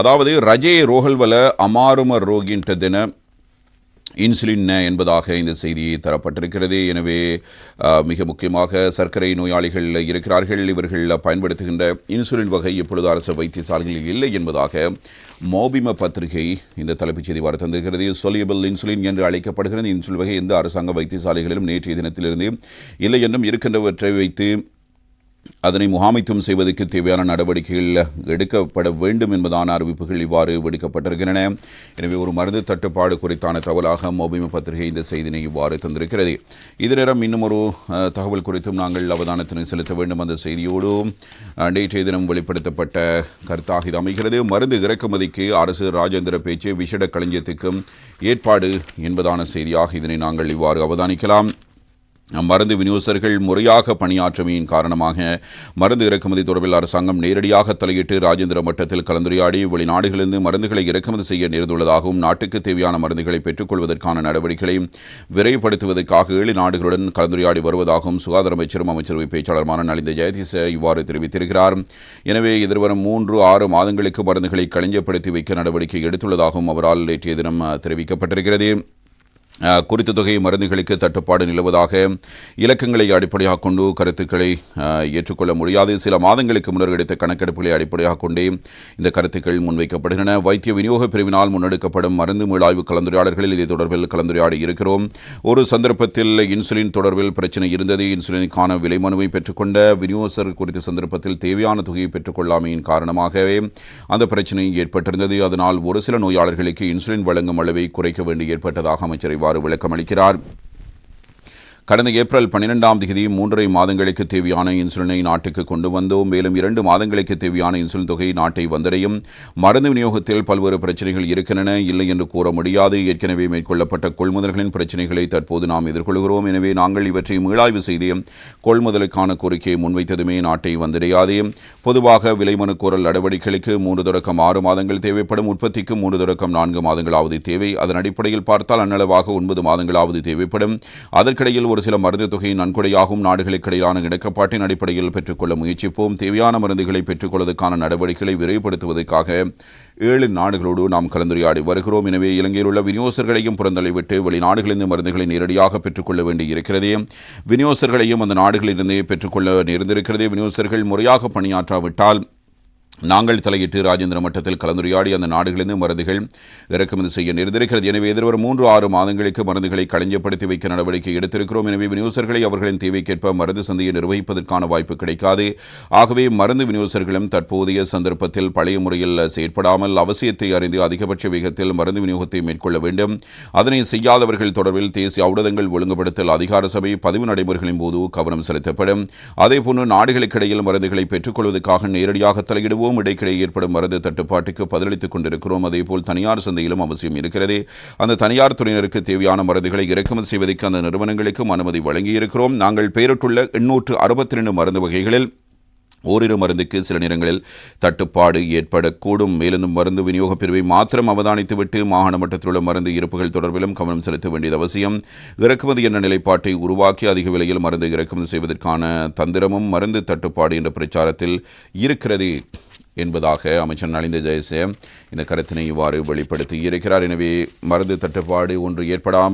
அதாவது ரஜே ரோஹல்வல அமாரும ரோகின்ற தின இன்சுலின் என்பதாக இந்த செய்தி தரப்பட்டிருக்கிறது. எனவே மிக முக்கியமாக சர்க்கரை நோயாளிகள் இருக்கிறார்கள். இவர்கள் பயன்படுத்துகின்ற இன்சுலின் வகை இப்பொழுது அரசு வைத்தியசாலைகளில் இல்லை என்பதாக மோபிம பத்திரிகை இந்த தலைப்புச் செய்தி வர தந்திருக்கிறது. சொலியபிள் இன்சுலின் என்று அழைக்கப்படுகிறது. இன்சுலின் வகை எந்த அரசாங்க வைத்தியசாலைகளிலும் நேற்றைய தினத்திலிருந்து இல்லை என்றும் இருக்கின்றவற்றை வைத்து அதனை முகாமைத்துவம் செய்வதற்கு தேவையான நடவடிக்கைகள் எடுக்கப்பட வேண்டும் என்பதான அறிவிப்புகள் இவ்வாறு விடுக்கப்பட்டிருக்கின்றன எனவே ஒரு மருந்து தட்டுப்பாடு குறித்தான தகவலாக மோபிம பத்திரிகை இந்த செய்தினை இவ்வாறு தந்திருக்கிறது. இது நேரம் இன்னும் ஒரு தகவல் குறித்தும் நாங்கள் அவதானத்தினை செலுத்த வேண்டும். அந்த செய்தியோடு நேற்றைய தினம் வெளிப்படுத்தப்பட்ட கருத்தாக இது அமைகிறது. மருந்து இறக்குமதிக்கு அரசு ராஜேந்திர பேச்சு விஷட களஞ்சியத்துக்கும் ஏற்பாடு என்பதான செய்தியாக இதனை நாங்கள் இவ்வாறு அவதானிக்கலாம். மருந்து விநியோகஸ்தர்கள் முறையாக பணியாற்றுமையின் காரணமாக மருந்து இறக்குமதி தொடர்பில் அரசாங்கம் நேரடியாக தலையிட்டு ராஜேந்திர மட்டத்தில் கலந்துரையாடி வெளிநாடுகளிலிருந்து மருந்துகளை இறக்குமதி செய்ய நேர்ந்துள்ளதாகவும் நாட்டுக்கு தேவையான மருந்துகளை பெற்றுக்கொள்வதற்கான நடவடிக்கைகளை விரைவுபடுத்துவதற்காக ஏழு நாடுகளுடன் கலந்துரையாடி வருவதாகவும் சுகாதார அமைச்சரும் அமைச்சரவை பேச்சாளருமான நலிந்த ஜெயதீச இவ்வாறு தெரிவித்திருக்கிறார். எனவே எதிர்வரும் மூன்று ஆறு மாதங்களுக்கு மருந்துகளை களிஞ்சப்படுத்தி வைக்க நடவடிக்கை எடுத்துள்ளதாகவும் அவரால் நேற்றைய தினம் தெரிவிக்கப்பட்டிருக்கிறது. குறித்த தொகை மருந்துகளுக்கு தட்டுப்பாடு நிலவுவதாக இலக்கங்களை அடிப்படையாக கொண்டு கருத்துக்களை ஏற்றுக்கொள்ள முடியாது. சில மாதங்களுக்கு முன்னர் எடுத்த கணக்கெடுப்புகளை அடிப்படையாக கொண்டே இந்த கருத்துக்கள் முன்வைக்கப்படுகின்றன. வைத்திய விநியோக பிரிவினால் முன்னெடுக்கப்படும் மருந்து மீளாய்வு கலந்துரையாடல்களில் இது தொடர்பில் கலந்துரையாடி இருக்கிறோம். ஒரு சந்தர்ப்பத்தில் இன்சுலின் தொடர்பில் பிரச்சனை இருந்தது. இன்சுலினுக்கான விலை மனுவை பெற்றுக்கொண்ட விநியோகர் குறித்த சந்தர்ப்பத்தில் தேவையான தொகையை பெற்றுக்கொள்ளாமையின் காரணமாகவே அந்த பிரச்சனை ஏற்பட்டிருந்தது. அதனால் ஒரு சில நோயாளர்களுக்கு இன்சுலின் வழங்கும் அளவை குறைக்க வேண்டி ஏற்பட்டதாக அமைச்சர் இவ்வாறு விளக்கம் அளிக்கிறார் கடந்த ஏப்ரல் பன்னிரெண்டாம் தேதி மூன்றரை மாதங்களுக்கு தேவையான இன்சுலினை நாட்டுக்கு கொண்டு வந்தோம். மேலும் இரண்டு மாதங்களுக்கு தேவையான இன்சுலின் தொகை நாட்டை வந்தடையும். மருந்து விநியோகத்தில் பல்வேறு பிரச்சனைகள் இருக்கின்றன. இல்லை என்று கூற முடியாது. ஏற்கனவே மேற்கொள்ளப்பட்ட கொள்முதல்களின் பிரச்சனைகளை தற்போது நாம் எதிர்கொள்கிறோம். எனவே நாங்கள் இவற்றை மீளாய்வு செய்து கொள்முதலுக்கான கோரிக்கையை முன்வைத்ததுமே நாட்டை வந்தடையாது. பொதுவாக விலைமனு கோரல் நடவடிக்கைகளுக்கு மூன்று தொடக்கம் ஆறு மாதங்கள் தேவைப்படும். உற்பத்திக்கு மூன்று தொடக்கம் நான்கு மாதங்களாவது தேவை. அதன் அடிப்படையில் பார்த்தால் அன்னளவாக ஒன்பது மாதங்களாவது தேவைப்படும். அதற்கிடையில் ஒரு சில மருந்து தொகை நன்கொடையாகும் நாடுகளுக்கிடையிலான இணக்கப்பாட்டின் அடிப்படையில் பெற்றுக்கொள்ள முயற்சிப்போம். தேவையான மருந்துகளை பெற்றுக்கொள்வதற்கான நடவடிக்கைகளை விரைவுபடுத்துவதற்காக ஏழு நாடுகளோடு நாம் கலந்துரையாடி வருகிறோம். எனவே இலங்கையில் உள்ள விநியோகஸ்தர்களையும் புறந்தள்ளிவிட்டு வெளிநாடுகளிலிருந்து மருந்துகளை நேரடியாக பெற்றுக்கொள்ள வேண்டி இருக்கிறது அந்த நாடுகளிலிருந்தே பெற்றுக்கொள்ள நேர்ந்திருக்கிறதே. விநியோகஸ்தர்கள் முறையாக பணியாற்றாவிட்டால் நாங்கள் தலையிட்டு ராஜேந்திர மட்டத்தில் கலந்துரையாடி அந்த நாடுகளிலிருந்து மருந்துகள் இறக்குமதி செய்ய நேர்ந்திருக்கிறது. எனவே எதிர்வரும் மூன்று ஆறு மாதங்களுக்கு மருந்துகளை களஞ்சப்படுத்தி வைக்க நடவடிக்கை எடுத்திருக்கிறோம். எனவே விநியோகஸ்தர்களை அவர்களின் தேவைக்கேற்ப மருந்து சந்தையை நிர்வகிப்பதற்கான வாய்ப்பு கிடைக்காது. ஆகவே மருந்து விநியோகஸ்தர்களும் தற்போதைய சந்தர்ப்பத்தில் பழைய முறையில் செயற்படாமல் அவசியத்தை அறிந்து அதிகபட்ச வேகத்தில் மருந்து விநியோகத்தை மேற்கொள்ள வேண்டும். அதனை செய்யாதவர்கள் தொடர்பில் தேசிய ஊடகங்கள் ஒழுங்குபடுத்தல் அதிகார சபை பதிவு நடைமுறைகளின் போது கவனம் செலுத்தப்படும். அதேபோன்று நாடுகளுக்கிடையில் மருந்துகளை பெற்றுக்கொள்வதற்காக நேரடியாக தலையிடுவோம் இடைக்கிடையே ஏற்படும் மருந்து தட்டுப்பாட்டுக்கு பதிலளித்துக் கொண்டிருக்கிறோம். அதேபோல் தனியார் சந்தையிலும் அவசியம் இருக்கிறது. அந்த தனியார் துறையினருக்கு தேவையான மருந்துகளை இறக்குமதி செய்வதற்கு அந்த நிறுவனங்களுக்கும் அனுமதி வழங்கியிருக்கிறோம். நாங்கள் பெயரிட்டுள்ள எண்ணூற்று அறுபத்தி ரெண்டு மருந்து வகைகளில் ஓரிரு மருந்துக்கு சில நேரங்களில் தட்டுப்பாடு ஏற்படக்கூடும். மேலும் மருந்து விநியோக பிரிவை மாத்திரம் அவதானித்துவிட்டு மாகாண மட்டத்தில் உள்ள மருந்து இருப்புகள் தொடர்பிலும் கவனம் செலுத்த வேண்டியது அவசியம். இறக்குமதி என்ற நிலைப்பாட்டை உருவாக்கி அதிக விலையில் மருந்து இறக்குமதி செய்வதற்கான தந்திரமும் மருந்து தட்டுப்பாடு என்ற பிரச்சாரத்தில் இருக்கிறது. என்பதாக அமைச்சர் நலிந்த ஜெயசே இந்த கருத்தினை இவ்வாறு வெளிப்படுத்தி இருக்கிறார் எனவே மருந்து தட்டுப்பாடு ஒன்று ஏற்படாமல்